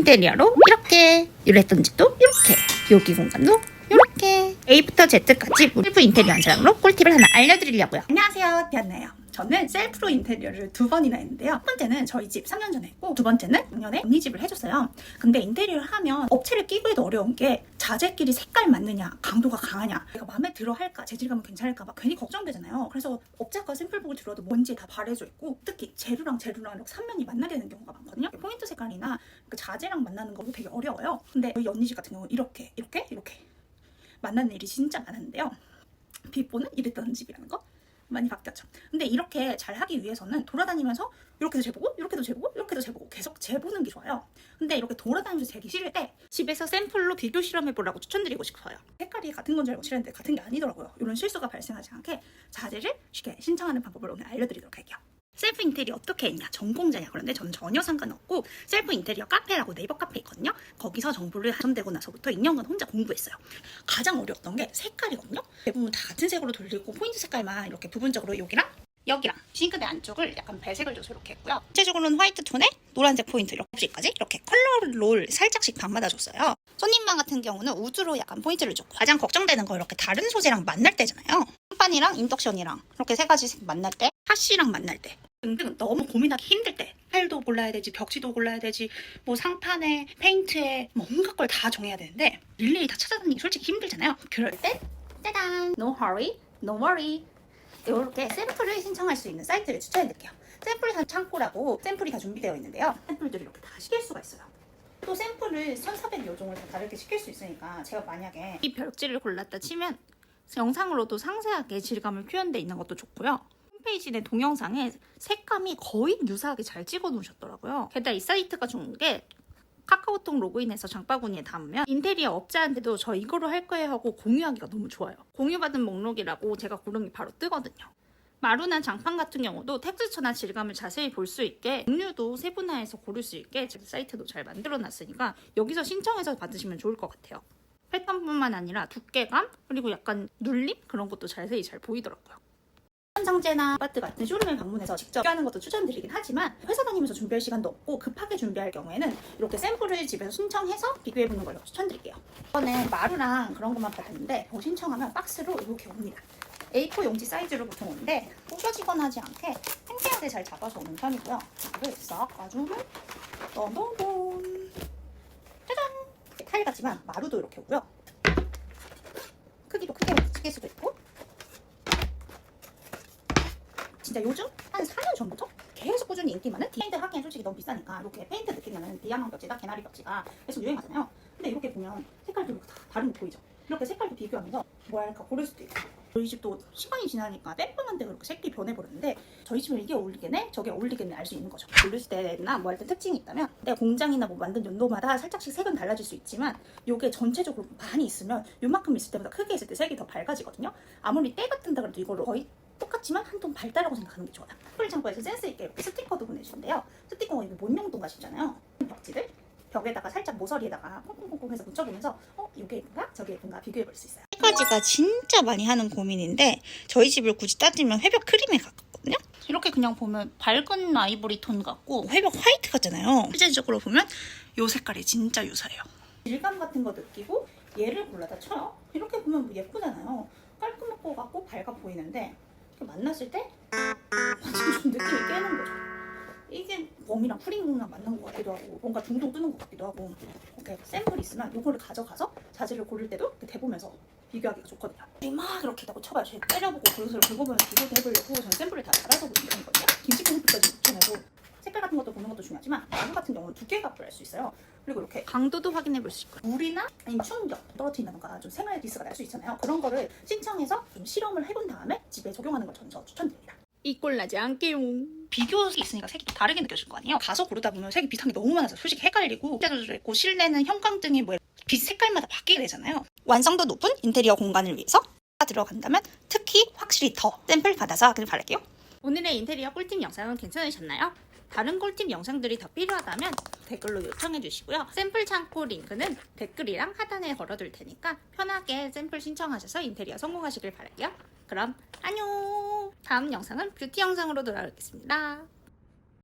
인테리어로 이렇게 유래했던 집도 이렇게 여기 공간도 이렇게 A부터 Z까지 셀프 인테리어 한 사람으로 꿀팁을 하나 알려드리려고요. 안녕하세요, 디안나예요. 저는 셀프로 인테리어를 두 번이나 했는데요. 첫 번째는 저희 집 3년 전에 했고, 두 번째는 작년에 언니 집을 해줬어요. 근데 인테리어를 하면 업체를 끼고 해도 어려운 게 자재끼리 색깔 맞느냐, 강도가 강하냐, 내가 마음에 들어 할까, 재질감은 괜찮을까 막 괜히 걱정되잖아요. 그래서 업체가 샘플북을 들어도 뭔지 다 바래져 있고, 특히 재료랑 재료랑 이렇게 삼면이 만나야 되는 경우가 많거든요. 포인트 색깔이나 그 자재랑 만나는 거 되게 어려워요. 근데 저희 언니 집 같은 경우는 이렇게, 이렇게, 이렇게 만나는 일이 진짜 많았는데요. 비포는 이랬던 집이라는 거 많이 바뀌었죠. 근데 이렇게 잘 하기 위해서는 돌아다니면서 이렇게도 재보고 이렇게도 재보고 이렇게도 재보고 계속 재보는 게 좋아요. 근데 이렇게 돌아다니면서 재기 싫을 때 집에서 샘플로 비교 실험해보라고 추천드리고 싶어요. 색깔이 같은 건 줄 알고 칠했는데 같은 게 아니더라고요. 이런 실수가 발생하지 않게 자재를 쉽게 신청하는 방법을 오늘 알려드리도록 할게요. 셀프 인테리어 어떻게 했냐? 전공자냐? 그런데 저는 전혀 상관없고 셀프 인테리어 카페라고 네이버 카페 있거든요. 거기서 정보를 당첨되고 나서부터 2년간 혼자 공부했어요. 가장 어려웠던 게 색깔이거든요. 대부분 다 같은 색으로 돌리고 포인트 색깔만 이렇게 부분적으로 여기랑 여기랑 싱크대 안쪽을 약간 배색을 줘서 이렇게 했고요. 전체적으로는 화이트 톤에 노란색 포인트 이렇게까지 이렇게 컬러를 살짝씩 밤마다 줬어요. 손님방 같은 경우는 우드로 약간 포인트를 줬고 가장 걱정되는 거 이렇게 다른 소재랑 만날 때잖아요. 선반이랑 인덕션이랑 이렇게 세 가지 색 만날 때 핫시랑 만날 때 등등 너무 고민하기 힘들 때 팔도 골라야 되지 벽지도 골라야 되지 뭐 상판에 페인트에 뭐 온갖 걸다 정해야 되는데 일일이 다 찾아다니기 솔직히 힘들잖아요. 그럴 때 짜잔 no hurry no worry. 이렇게 샘플을 신청할 수 있는 사이트를 추천해드릴게요. 샘플 창고라고 샘플이 다 준비되어 있는데요. 샘플들을 이렇게 다 시킬 수가 있어요. 또 샘플을 1400여 종을 다 다르게 시킬 수 있으니까 제가 만약에 이 벽지를 골랐다 치면 영상으로도 상세하게 질감을 표현돼 있는 것도 좋고요 홈페이지 내 동영상에 색감이 거의 유사하게 잘 찍어 놓으셨더라고요. 게다가 이 사이트가 좋은 게 카카오톡 로그인해서 장바구니에 담으면 인테리어 업자한테도 저 이거로 할 거예요 하고 공유하기가 너무 좋아요. 공유받은 목록이라고 제가 고른 게 바로 뜨거든요. 마루나 장판 같은 경우도 텍스처나 질감을 자세히 볼 수 있게 종류도 세분화해서 고를 수 있게 제 사이트도 잘 만들어 놨으니까 여기서 신청해서 받으시면 좋을 것 같아요. 패턴뿐만 아니라 두께감 그리고 약간 눌림 그런 것도 자세히 잘 보이더라고요. 현상제나 아파트 같은 쇼룸에 방문해서 직접 하는 것도 추천드리긴 하지만 회사 다니면서 준비할 시간도 없고 급하게 준비할 경우에는 이렇게 샘플을 집에서 신청해서 비교해보는 걸 추천드릴게요. 이거는 마루랑 그런 것만 뭐 신청하면 박스로 이렇게 옵니다. A4 용지 사이즈로 보통 오는데 부서지거나 하지 않게 팽팽하게 잘 잡아서 오는 편이고요. 이거를 싹 가지고 던던던 짜잔! 타일 같지만 마루도 이렇게 오고요. 크기도 크게 시킬 수도 있고 진짜 요즘 한 4년 전부터 계속 꾸준히 인기 많은 페인트 하기엔 솔직히 너무 비싸니까 이렇게 페인트 느낌 나는 디아몬드 벽지나 개나리 벽지가 계속 유행하잖아요. 근데 이렇게 보면 색깔도 다 다른 게 보이죠. 이렇게 색깔도 비교하면서 뭐 할까 고를 수도 있고 저희 집도 시간이 지나니까 땜빵한데 그렇게 색이 변해버렸는데 저희 집은 이게 어울리겠네 저게 어울리겠네 알 수 있는 거죠 고를 때나 뭐 할 때 특징이 있다면 내가 공장이나 뭐 만든 연도마다 살짝씩 색은 달라질 수 있지만 요게 전체적으로 많이 있으면 요만큼 있을 때보다 크게 있을 때 색이 더 밝아지거든요 아무리 때가 뜬다 그래도 이거를 거의 똑같지만 한 톤 밝다라고 생각하는 게 좋아요 풀 창고에서 센스 있게 이렇게 스티커도 보내주는데요 스티커가 이거 뭔 용도인가 싶잖아요 벽지를 벽에다가 살짝 모서리에다가 콩콩콩콩 해서 묻혀보면서 어? 이게 예쁜가? 저게 예쁜가? 비교해볼 수 있어요 세 가지가 진짜 많이 하는 고민인데 저희 집을 굳이 따지면 회벽 크림에 가깝거든요. 이렇게 그냥 보면 밝은 아이보리 톤 같고 회벽 화이트 같잖아요. 실제적으로 보면 이 색깔이 진짜 유사해요. 질감 같은 거 느끼고 얘를 골라다 쳐요. 이렇게 보면 뭐 예쁘잖아요. 깔끔할 것 같고 밝아 보이는데 만났을 때 완전 좀 느낌이 깨는 거죠. 이게 웜이랑 프링이랑 맞는 것 같기도 하고 뭔가 중동 뜨는 것 같기도 하고 이렇게 샘플이 있으면 이거를 가져가서 자재를 고를 때도 이렇게 대보면서 비교하기가 좋거든요. 막 이렇게 다고 쳐봐요. 제가 때려보고 그릇을 긁어보면서 비교도 해보려고 저는 샘플을 다 달아서 보는 편이거든요. 김치 샘플까지 붙여내고 색깔 같은 것도 보는 것도 중요하지만 마루 같은 경우는 두께가 필요할 수 있어요. 그리고 이렇게 강도도 확인해 볼 수 있고요. 물이나 아니면 충격 떨어뜨린다던가 좀 생활 리스크가 날 수 있잖아요. 그런 거를 신청해서 좀 실험을 해본 다음에 집에 적용하는 걸 저는 더 추천드립니다. 이꼴 나지 않게요. 비교색이 있으니까 색이 또 다르게 느껴질 거 아니에요? 가서 고르다 보면 색이 비슷한 게 너무 많아서 솔직히 헷갈리고 실제도 있고 실내는 형광등이 뭐 빛 색깔마다 바뀌게 되잖아요. 완성도 높은 인테리어 공간을 위해서 들어간다면 특히 확실히 더 샘플 받아서 하길 바랄게요. 오늘의 인테리어 꿀팁 영상은 괜찮으셨나요? 다른 꿀팁 영상들이 더 필요하다면 댓글로 요청해 주시고요. 샘플 창고 링크는 댓글이랑 하단에 걸어둘 테니까 편하게 샘플 신청하셔서 인테리어 성공하시길 바랄게요. 그럼 안녕! 다음 영상은 뷰티 영상으로 돌아오겠습니다.